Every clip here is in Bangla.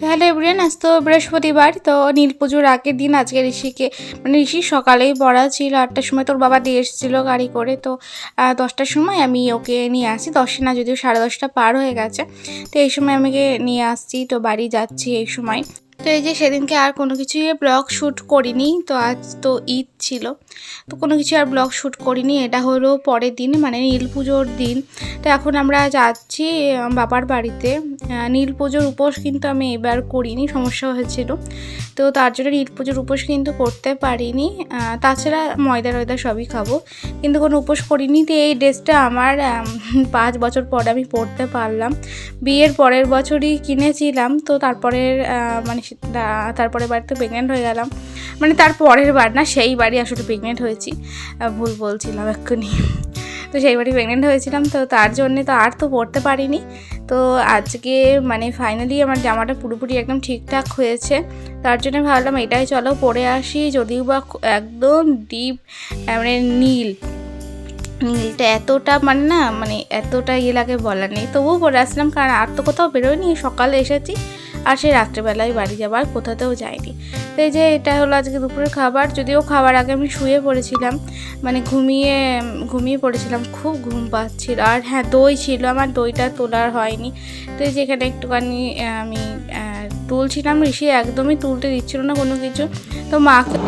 তো হ্যালো আজ তো বৃহস্পতিবার, তো নীল পুজোর আগের দিন আজকে ঋষিকে মানে ঋষি সকালেই পড়া ছিল, আটটার সময় তোর বাবা দিয়ে এসেছিল গাড়ি করে, তো দশটার সময় আমি ওকে নিয়ে আসি দশটা না যদিও সাড়ে দশটা পার হয়ে গেছে, তো এই সময় আমাকে নিয়ে আসছি, তো বাড়ি যাচ্ছি এই সময়। তো এই যে সেদিনকে আর কোনো কিছুই ব্লগ শ্যুট করিনি তো আজ তো ঈদ ছিল। তো কোনো কিছু আর ব্লগ শ্যুট করিনি এটা হলো পরের দিন মানে নীল পুজোর দিন। তো এখন আমরা যাচ্ছি বাবার বাড়িতে। নীল পুজোর উপোস কিন্তু আমি এবার করিনি সমস্যা হয়েছিল। তো তার জন্য নীল পুজোর উপোস কিন্তু করতে পারিনি। তাছাড়া ময়দা টয়দা সবই খাব। কিন্তু কোনো উপোস করিনি তো এই ড্রেসটা আমার পাঁচ বছর পরে আমি পরতে পারলাম। বিয়ের পরের বছরই কিনেছিলাম তো তারপরের আহ, মানে সে- তা- তারপরে প্রেগনেন্ট হয়ে গেলাম। মানে তার পরের বার না, সেই বাড়ি আসলে প্রেগনেন্ট হয়েছি। ভুল বলছিলাম এক্ষুনি। তো সেই বাড়ি প্রেগনেন্ট হয়েছিলাম, তো তার জন্যে তো আর তো পড়তে পারিনি। তো আজকে মানে ফাইনালি আমার জামাটা পুরোপুরি একদম ঠিকঠাক হয়েছে। তার জন্য ভাবলাম এটাই চলো পরে আসি, যদিও বা একদম ডিপ মানে নীল। নীলটা এতটা মানে না মানে এতটা ইয়ে লাগে বলার নেই। তবুও পরে আসলাম, কারণ আর তো কোথাও বেরোয়নি, সকালে এসেছি। আর সেই রাত্রেবেলায় বাড়ি যাবার কোথাতেও যায়নি। তো এই যে এটা হলো আজকে দুপুরের খাবার। যদিও খাবার আগে আমি শুয়ে পড়েছিলাম মানে ঘুমিয়ে ঘুমিয়ে পড়েছিলাম, খুব ঘুম পাচ্ছিল। আর হ্যাঁ দই ছিল, আমার দইটা তোলার হয়নি। তো এই যে এখানে একটুখানি আমি তুলছিলাম, ঋষি একদমই তুলতে দিচ্ছিল না কোনো কিছু। তো মাকে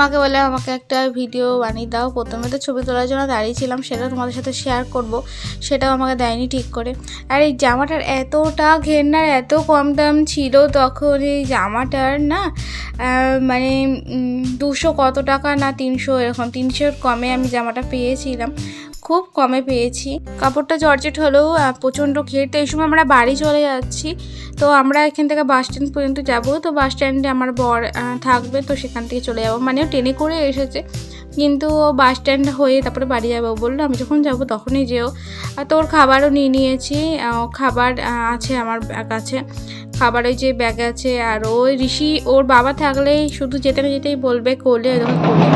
মাকে বলে আমাকে একটা ভিডিও বানিয়ে দাও। প্রথমে তো ছবি তোলার জন্য দাঁড়িয়েছিলাম সেটা তোমাদের সাথে শেয়ার করব। সেটাও আমাকে দেয়নি ঠিক করে। আর এই জামাটার এতটা ঘেন্নার, এত কম দাম ছিল তখন এই জামাটার না মানে দুশো কত টাকা না তিনশো, এরকম তিনশোর কমে আমি জামাটা পেয়েছিলাম। খুব কমে পেয়েছি। কাপড়টা জর্জেট হলেও প্রচণ্ড ঘের। এই সময় আমরা বাড়ি চলে যাচ্ছি। তো আমরা এখান থেকে বাস স্ট্যান্ড পর্যন্ত যাব। তো বাস স্ট্যান্ডে আমার বর থাকবে। তো সেখান থেকে চলে যাব। মানে ট্রেনে করে এসেছে। কিন্তু বাস স্ট্যান্ড হয়ে তারপরে বাড়ি যাব বলল, আমি যখন যাব তখনই যেও। তো ওর খাবারও নিয়ে নিয়েছি। খাবার আছে আমার কাছে। খাবার ওই যে ব্যাগ আছে আর ওই ঋষি, ওর বাবা থাকলেই শুধু যেতে যেতেই বলবে কোলে কোলে।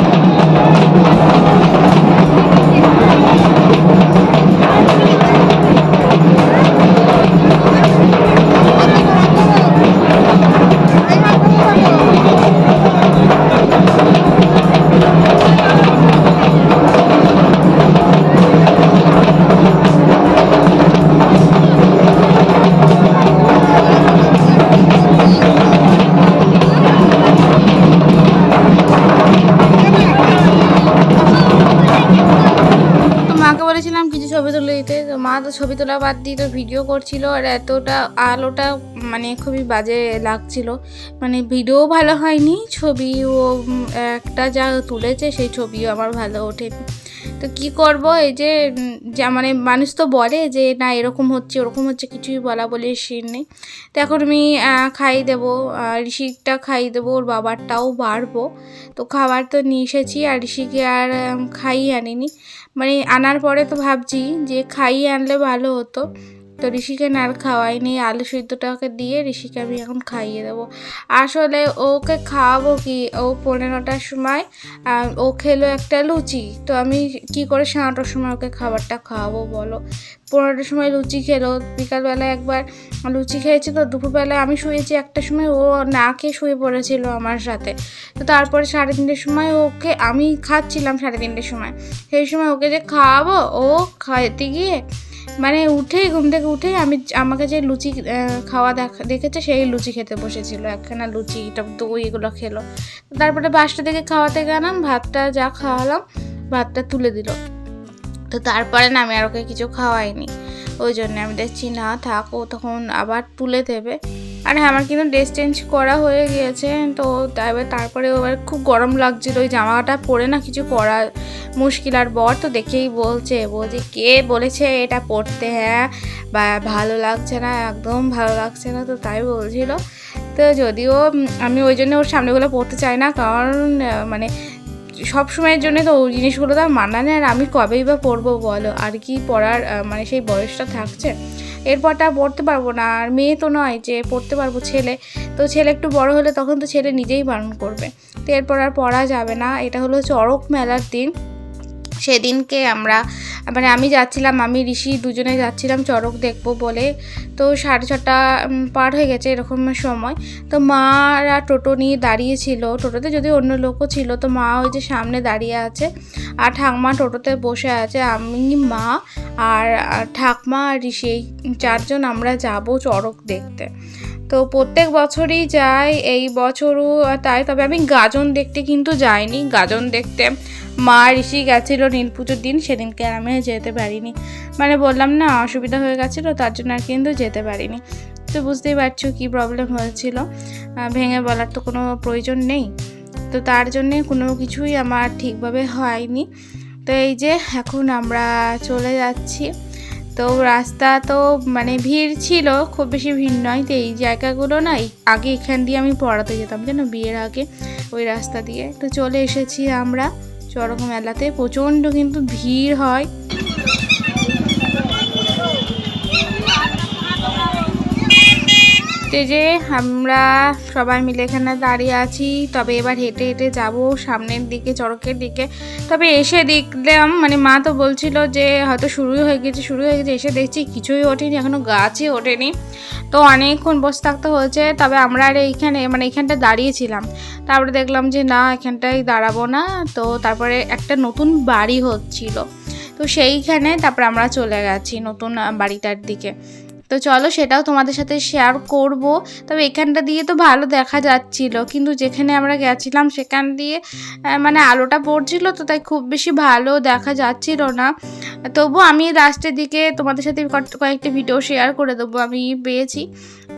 ছবি তোলা বাদ দিয়ে তো ভিডিও করছিল আর এতটা আলোটা মানে খুবই বাজে লাগছিল। মানে ভিডিও ভালো হয়নি, ছবিও একটা যা তুলেছে সেই ছবিও আমার ভালো ওঠেনি। তো কি করব, এই যে মানে মানুষ তো বলে যে, না, এরকম হচ্ছে, ওরকম হচ্ছে, কিছুই বলা বলে সিন নেই। তো এখন আমি খাইয়ে দেবো ঋষিকটা খাইয়ে দেবো, ওর বাবারটাও বাড়বো। তো খাবার তো নিয়ে এসেছি, আর ঋষিকে আর খাইয়ে আনিনি। মানে আনার পরে তো ভাবছি যে খাইয়ে আনলে ভালো হতো। তো ঋষিকে আর খাওয়াইনি আলু সিদ্ধটাকে দিয়ে ঋষিকে আমি এখন খাইয়ে দেবো। আসলে ওকে খাওয়াবো কি? ও পনেরোটার সময় ও খেলো একটা লুচি। তো আমি কি করে সাড়ে সময় ওকে খাবারটা খাওয়াবো বলো? পনেরোটার সময় লুচি খেলো। বিকালবেলা একবার লুচি খেয়েছি তো দুপুরবেলায় আমি শুয়েছি একটা সময়, ও না খেয়ে শুয়ে পড়েছিল আমার সাথে। তো তারপরে সাড়ে তিনটের সময় ওকে আমি খাচ্ছিলাম সাড়ে তিনটের সময়। সেই সময় ওকে যে খাওয়াবো, ও খাইতে গিয়ে মানে উঠেই, ঘুম থেকে উঠেই আমি আমাকে যে লুচি খাওয়া দেখা, দেখেছে সেই লুচি খেতে বসেছিল। একখানা লুচি, টক দই এগুলো খেলো। তারপরে বাসটা থেকে খাওয়াতে গেলাম, ভাতটা যা খাওয়ালাম, ভাতটা তুলে দিল। তো তারপরে না আমি আর ওকে কিছু খাওয়াইনি। ওই জন্য আমি দেখছি, না, থাকো তখন আবার তুলে দেবে। আর হ্যাঁ আমার কিন্তু ড্রেস চেঞ্জ করা হয়ে গিয়েছে, তো তারপরে তারপরে এবার খুব গরম লাগছিল, ওই জামাটা পরে না কিছু করা মুশকিল আর বর তো দেখেই বলছে বলছে, কে বলেছে এটা পরতে হ্যাঁ? বা ভালো লাগছে না, একদম ভালো লাগছে না। তো তাই বলছিল। তো যদিও আমি ওই জন্য ওর সামনেগুলো পড়তে চাই না, কারণ মানে সব সময়ের জন্য তো ওই জিনিসগুলো তো আর মানা নেই আর আমি কবেই বা পরবো বলো? আর কি পড়ার মানে সেই বয়সটা থাকছে। এরপরটা পড়তে পারব না। আর মেয়ে তো নয় যে পড়তে পারব ছেলে। তো ছেলে একটু বড় হলে তখন তো ছেলে নিজেই বারণ করবে। তো এরপর আর পড়া যাবে না। এটা হলো চড়ক মেলার দিন। সেদিনকে আমরা মানে আমি যাচ্ছিলাম, আমি, ঋষি দুজনে যাচ্ছিলাম চড়ক দেখব বলে। তো সাড়ে ছটা পার হয়ে গেছে এরকম সময়। তো মারা টোটো নিয়ে দাঁড়িয়েছিল। টোটোতে যদি অন্য লোকও ছিল, তো মা ওই যে সামনে দাঁড়িয়ে আছে আর ঠাকমা টোটোতে বসে আছে। আমি, মা আর ঠাকমা আর ঋষি, এই চারজন আমরা যাব চড়ক দেখতে। তো প্রত্যেক বছরই যাই, এই বছরও, তাই, তবে আমি গাজন দেখতে কিন্তু যাইনি। গাজন দেখতে মা ঋষি গেছিল নীল পুজোর দিন, সেদিনকে আমি যেতে পারিনি। মানে বললাম না, অসুবিধা হয়ে গেছিল, তার জন্য আর কিন্তু যেতে পারিনি। তো বুঝতেই পারছ কী প্রবলেম হয়েছিল। ভেঙে বলার তো কোনো প্রয়োজন নেই। তো তার জন্যে কোনো কিছুই আমার ঠিকভাবে হয়নি। তো এই যে এখন আমরা চলে যাচ্ছি। তো রাস্তা তো মানে ভিড় ছিল, খুব বেশি ভিড় নয়, তো এই জায়গাগুলো না আগে এখান দিয়ে আমি পড়াতে যেতাম যেন বিয়ের আগে, ওই রাস্তা দিয়ে। তো চলে এসেছি আমরা। চড়ক মেলাতে প্রচণ্ড কিন্তু ভিড় হয়। যে আমরা সবাই মিলে এখানে দাঁড়িয়ে আছি, তবে এবার হেঁটে হেঁটে যাব সামনের দিকে চড়কের দিকে। তবে এসে দেখলাম মানে মা তো বলছিল যে হয়তো শুরুই হয়ে গেছে, শুরু হয়ে গেছে, এসে দেখছি কিছুই ওঠেনি, এখনও গাছই ওঠেনি। তো অনেকক্ষণ বসে থাকতে হয়েছে, তবে আমরা আর এইখানে মানে এইখানটা দাঁড়িয়েছিলাম। তারপরে দেখলাম যে না, এখানটায় দাঁড়াবো না। তো তারপরে একটা নতুন বাড়ি হচ্ছিল। তো সেইখানে তারপরে আমরা চলে গেছি নতুন বাড়িটার দিকে। তো চলো সেটাও তোমাদের সাথে শেয়ার করব। তবে এখানটা দিয়ে তো ভালো দেখা যাচ্ছিল। কিন্তু যেখানে আমরা গেছিলাম সেখান দিয়ে মানে আলোটা পড়ছিল তো তাই খুব বেশি ভালো দেখা যাচ্ছিল না। তবু আমি লাস্টের দিকে তোমাদের সাথে কট- কয়েকটি ভিডিও শেয়ার করে দেবো। আমি পেয়েছি।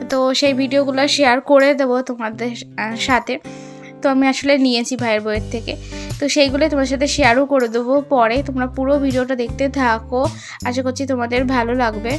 তো সেই ভিডিওগুলো শেয়ার করে দেবো তোমাদের সাথে। তো আমি আসলে নিয়েছি ভাইয়ের বইয়ের থেকে। তো সেইগুলোই তোমার সাথে শেয়ারও করে দেবো। পরে তোমরা পুরো ভিডিওটা দেখতে থাকো। আশা করছি তোমাদের ভালো লাগবে।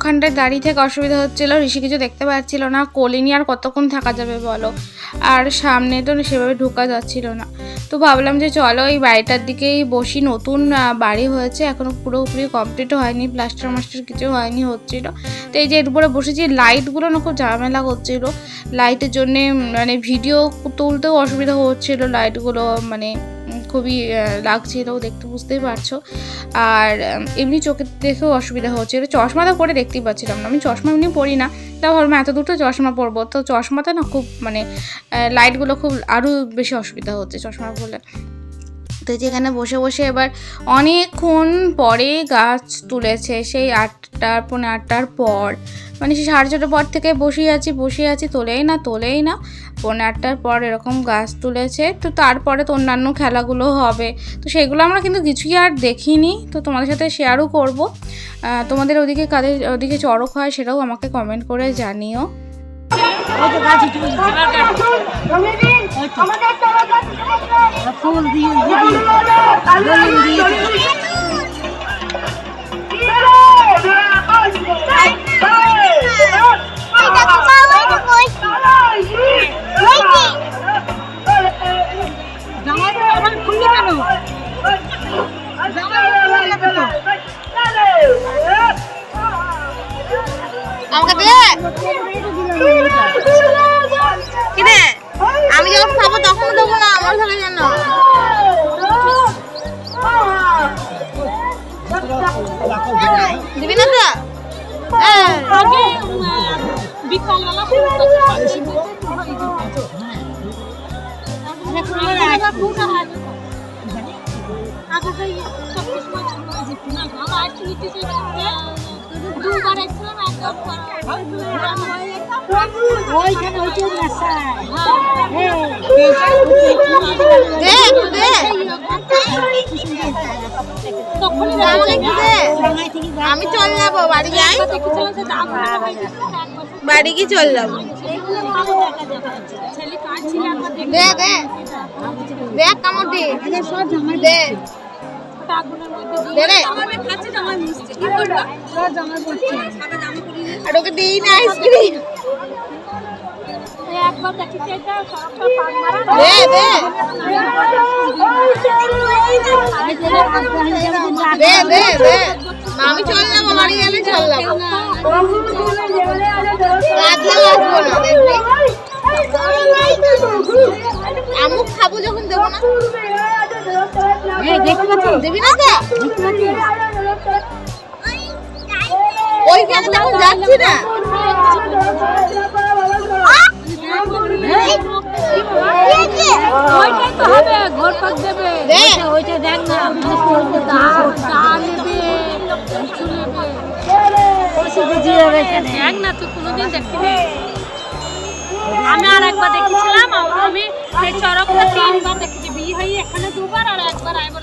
ওখানটায় দাঁড়িয়ে থেকে অসুবিধা হচ্ছিল, ঋষি কিছু দেখতে পাচ্ছিল না। কোলিনি আর কতক্ষণ থাকা যাবে বলো? আর সামনে তো সেভাবে ঢোকা যাচ্ছিল না। তো ভাবলাম যে চলো, এই বাড়িটার দিকেই বসি। নতুন বাড়ি হয়েছে, এখনও পুরোপুরি কমপ্লিট হয়নি। প্লাস্টার মাস্টার কিছু হয়নি, হচ্ছিল। তো এই যে এর উপরে বসেছি লাইটগুলো না খুব ঝামেলা হচ্ছিল লাইটের জন্যে মানে ভিডিও তুলতেও অসুবিধা হচ্ছিল লাইটগুলো মানে খুবই লাগছে লাগছিল দেখতে, বুঝতেই পারছ। আর এমনি চোখে দেখেও অসুবিধা হচ্ছে। এটা চশমাটা পরে দেখতেই পাচ্ছিলাম না। আমি চশমা এমনি পরি না। তাও ভাবলাম এত দুটো চশমা পরবো। তো চশমাতে না খুব মানে লাইটগুলো খুব আরও বেশি অসুবিধা হচ্ছে চশমা পরলে। তো যেখানে বসে বসে এবার অনেকক্ষণ পরে গাছ তুলেছে, সেই আটটার পৌনে আটটার পর। মানে সেই সাড়ে ছটার পর থেকে বসেই আছি বসেই আছি, তোলেই না তোলেই না। পৌনে আটটার পর এরকম গাছ তুলেছে, তো তারপরে তো অন্যান্য খেলাগুলো হবে। তো সেগুলো আমরা কিন্তু কিছুই আর দেখিনি, তো তোমাদের সাথে শেয়ারও করব। তোমাদের ওদিকে কাদের, ওদিকে চড়ক হয় সেটাও আমাকে কমেন্ট করে জানিও। ফুল দিয়ে আমি চল যাব বাড়ি যাই? বাড়ি কি চল যাব? দে দে। দেখ কামড় দে। দে। দে রে আর ওকে দিই না আইসক্রিম। দে দে। দে দে দে। আমি চল যাব বাড়ি গেলে চল যাব আসব না দেখবি? আমুক খাব যখন দেবো না। দেখতে পাচ্ছি? দিবি না ওইখানে তখন যাচ্ছি না? ওইটাই তো হবে ঘর পাক দেবে। দে। ওইটা দেখ না চা নেবে কিছু নেবে। ওষুধে দিয়ে হবে দেখ না তুই কোনোদিন দেখিনি। আমি আর একবার দেখেছিলাম আর আমি এই চরকটা তিনবার দেখেছি। বিয়ে হয়ে এখানে দুবার আর একবার আইবার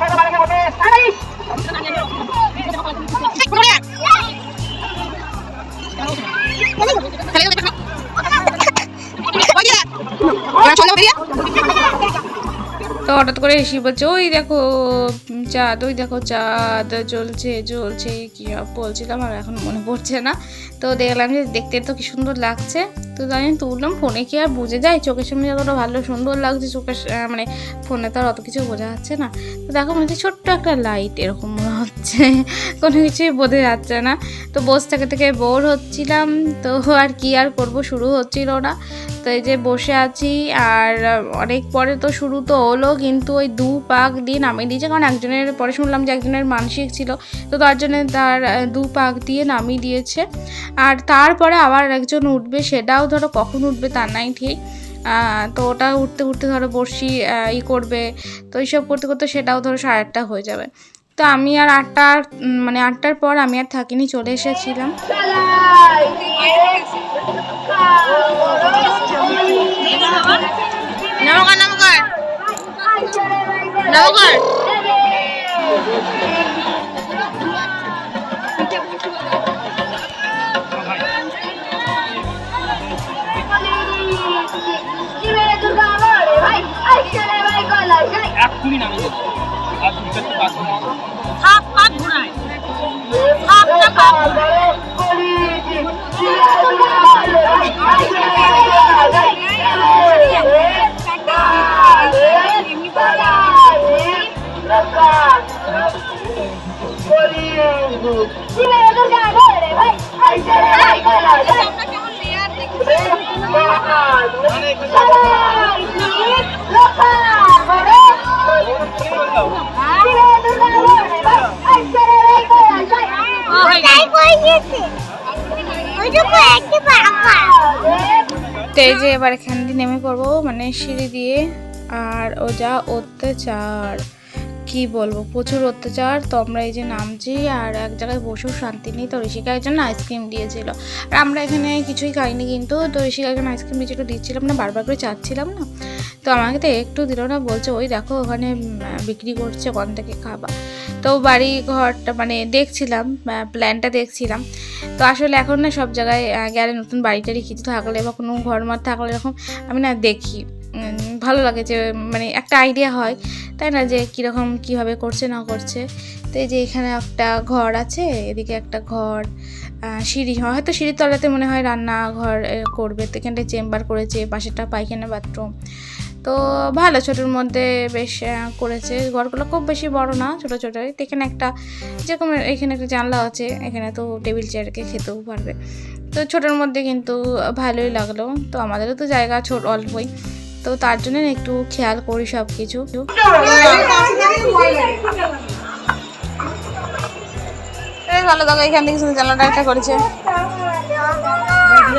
তো হঠাৎ করে এসে বলছে, ওই দেখো, চাঁদ, ওই দেখো চাঁদ, জ্বলছে জ্বলছে। কী সব বলছিলাম আর এখন মনে পড়ছে না। তো দেখলাম যে দেখতে তো কি সুন্দর লাগছে। তো আমি তুললাম, ফোনে কি আর বুঝে যায়? চোখের সামনে যতটা ভালো সুন্দর লাগছে, চোখের মানে ফোনে তো আর অত কিছু বোঝা যাচ্ছে না। তো দেখো মনে হচ্ছে ছোট্ট একটা লাইট এরকম মনে হচ্ছে। কোনো কিছুই বোঝা যাচ্ছে না। তো বসে থেকে থেকে বোর হচ্ছিলাম, তো আর কি আর করব, শুরু হচ্ছিল না। তো এই যে বসে আছি, আর অনেক পরে তো শুরু তো হলো, কিন্তু ওই দু পাক দিয়ে নামিয়ে দিয়েছে কারণ একজনের, পরে শুনলাম যে একজনের মানসিক ছিল, তো তার জন্য তার দু পাক দিয়ে নামিয়ে দিয়েছে। আর তারপরে আবার একজন উঠবে, সেটাও ধরো কখন উঠবে তার নাই ঠিক। তো ওটা উঠতে উঠতে ধরো বসি ই করবে। তো এইসব করতে করতে সেটাও ধরো সাড়ে আটটা হয়ে যাবে। তো আমি আর আটটার মানে আটটার পর আমি আর থাকিনি, চলে এসেছিলাম। নমস্কার নমস্কার নমস্কার এক্ষুনি নামিয়ে দেবো আর দু চারটে বাদ হাত পাক ঘুরায় হাতটা পাক ঘুরায়। তো এই যে এবার এখান দিয়ে নেমে পড়ব মানে সিঁড়ি দিয়ে। আর ও যা অত্যাচার, কি বলব? প্রচুর অত্যাচার। তো আমরা এই যে নামছি, আর এক জায়গায় বসেও শান্তি নেই। তো ঋষিকা একজন আইসক্রিম দিয়েছিল। আর আমরা এখানে কিছুই খাইনি কিন্তু, তো ঋষিকা একজন আইসক্রিম একটু দিচ্ছিলাম না, বারবার করে চাচ্ছিলাম না। তো আমাকে তো একটু দিল না, বলছে, ওই দেখো ওখানে বিক্রি করছে ওখান থেকে খাবার। তো বাড়ি ঘরটা মানে দেখছিলাম প্ল্যানটা দেখছিলাম। তো আসলে এখন না সব জায়গায় গেলে নতুন বাড়ি টাড়ি কিছু থাকলে বা কোনো ঘর মার থাকলে এরকম আমি না দেখি। ভালো লাগে যে মানে একটা আইডিয়া হয়, তাই না, যে কীরকম, কীভাবে করছে, না করছে। তো এই যে এখানে একটা ঘর আছে, এদিকে একটা ঘর সিঁড়ি হয় হয়তো সিঁড়ির তলাতে মনে হয় রান্নাঘর করবে। তো এখানটায় চেম্বার করেছে, পাশেরটা পায়খানা বাথরুম তো ভালো ছোটোর মধ্যে বেশ করেছে। ঘরগুলো খুব বেশি বড় না, ছোটো ছোটোই তো এখানে একটা যেরকম এখানে একটা জানলা আছে, এখানে তো টেবিল চেয়ারকে খেতেও পারবে। তো ছোটোর মধ্যে কিন্তু ভালোই লাগল। তো আমাদেরও তো জায়গা ছোট, অল্পই। তো তার জন্য একটু খেয়াল করি সব কিছু ভালো দেখো, এখান থেকে জানলাটা একটা করেছে।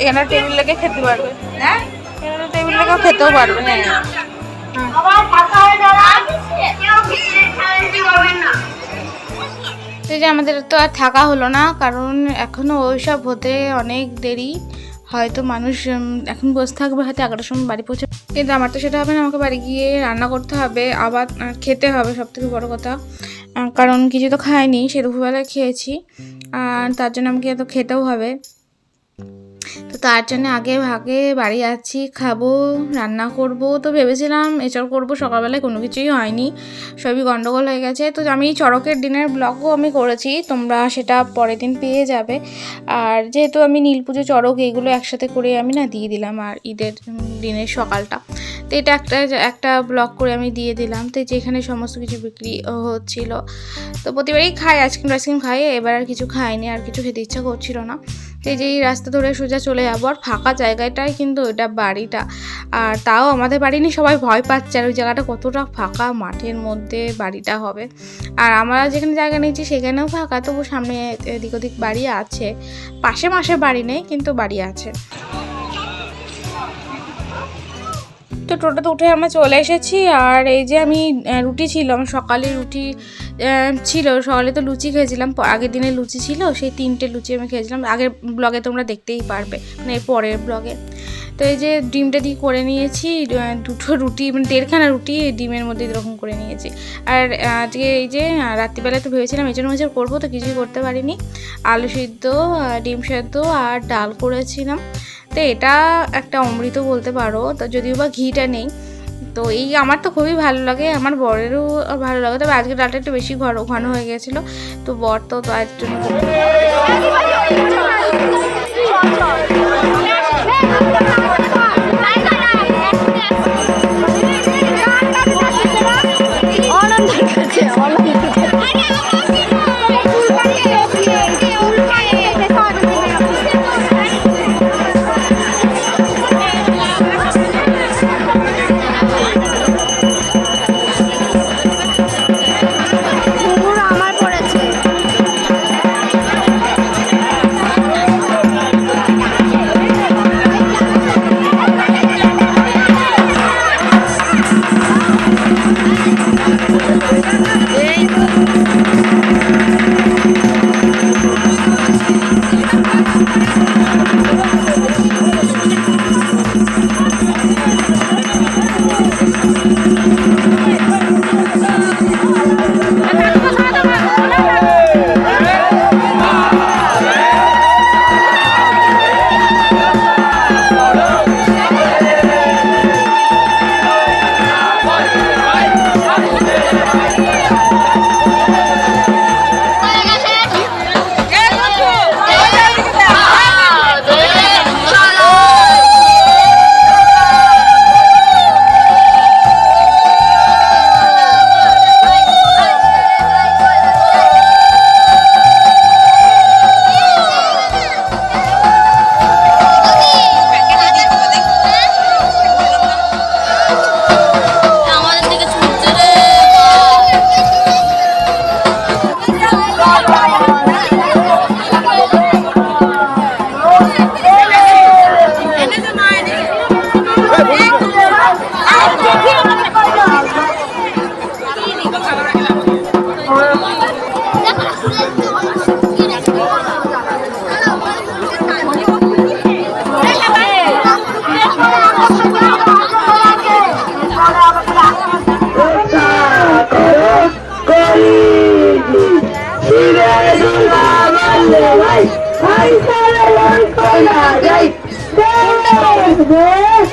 এখানে টেবিল লেগে খেতে পারবে। হ্যাঁ? এখানে টেবিল লেগে খেতেও পারবে হ্যাঁ। যে আমাদের তো আর থাকা হলো না কারণ এখনও ওইসব হতে অনেক দেরি। হয়তো মানুষ এখন বসে থাকবে হয়তো এগারোটার সময় বাড়ি পৌঁছে কিন্তু আমার তো সেটা হবে না আমাকে বাড়ি গিয়ে রান্না করতে হবে আবার খেতে হবে সব থেকে বড়ো কথা। কারণ কিছু তো খাইনি সে দুপুরবেলায় খেয়েছি আর তার জন্য আমাকে তো খেতেও হবে। তো তার জন্য আগে ভাগে বাড়ি যাচ্ছি, খাব, রান্না করব। তো ভেবেছিলাম এসব করব, সকালবেলায় কোনো কিছুই হয়নি, সবই গন্ডগোল হয়ে গেছে। তো আমি চড়কের দিনের ব্লগও আমি করেছি, তোমরা সেটা পরের দিন পেয়ে যাবে। আর যেহেতু আমি নীল পুজো, চড়ক এইগুলো একসাথে করে আমি না দিয়ে দিলাম আর ঈদের দিনের সকালটা। তো এটা একটা একটা ব্লগ করে আমি দিয়ে দিলাম। তো যেখানে সমস্ত কিছু বিক্রি হচ্ছিল। তো প্রতিবারই খাই, আইসক্রিম টাইসক্রিম খাই, এবার আর কিছু খাইনি, আর কিছু খেতে ইচ্ছা করছিল না। তো যে রাস্তা ধরে সোজা চলে যাব, আর ফাঁকা জায়গাটাই কিন্তু ওইটা বাড়িটা। আর তাও আমাদের বাড়ি নিয়ে সবাই ভয় পাচ্ছে, আর ওই জায়গাটা কতটা ফাঁকা, মাঠের মধ্যে বাড়িটা হবে। আর আমরা যেখানে জায়গা নিয়েছি সেখানেও ফাঁকা, তবু সামনে এদিক ওদিক বাড়ি আছে। পাশে মাসে বাড়ি নেই, কিন্তু বাড়ি আছে। তো টোটোতে উঠে আমরা চলে এসেছি, আর এই যে আমি রুটি ছিল আমার সকালে রুটি ছিল, সকালে তো লুচি খেয়েছিলাম আগের দিনে লুচি ছিল, সেই তিনটে লুচি আমি খেয়েছিলাম। আগের ব্লগে তোমরা দেখতেই পারবে মানে এর পরের ব্লগে। তো এই যে ডিমটা দিয়ে করে নিয়েছি দুটো রুটি মানে দেড়খানা রুটি ডিমের মধ্যে এরকম করে নিয়েছি। আর আজকে এই যে রাত্রিবেলা তো ভেবেছিলাম এজন্য মেজর করব, তো কিছুই করতে পারিনি। আলু সিদ্ধ ডিম সেদ্ধ আর ডাল করেছিলাম। তো এটা একটা অমৃত বলতে পারো, তো যদিও বা ঘিটা নেই তো এই আমার তো খুবই ভালো লাগে, আমার বরেরও ভালো লাগে। তবে আজকে ডালটা একটু বেশি ঘন ঘন হয়ে গেছিল। তো বর তো তার জন্য করব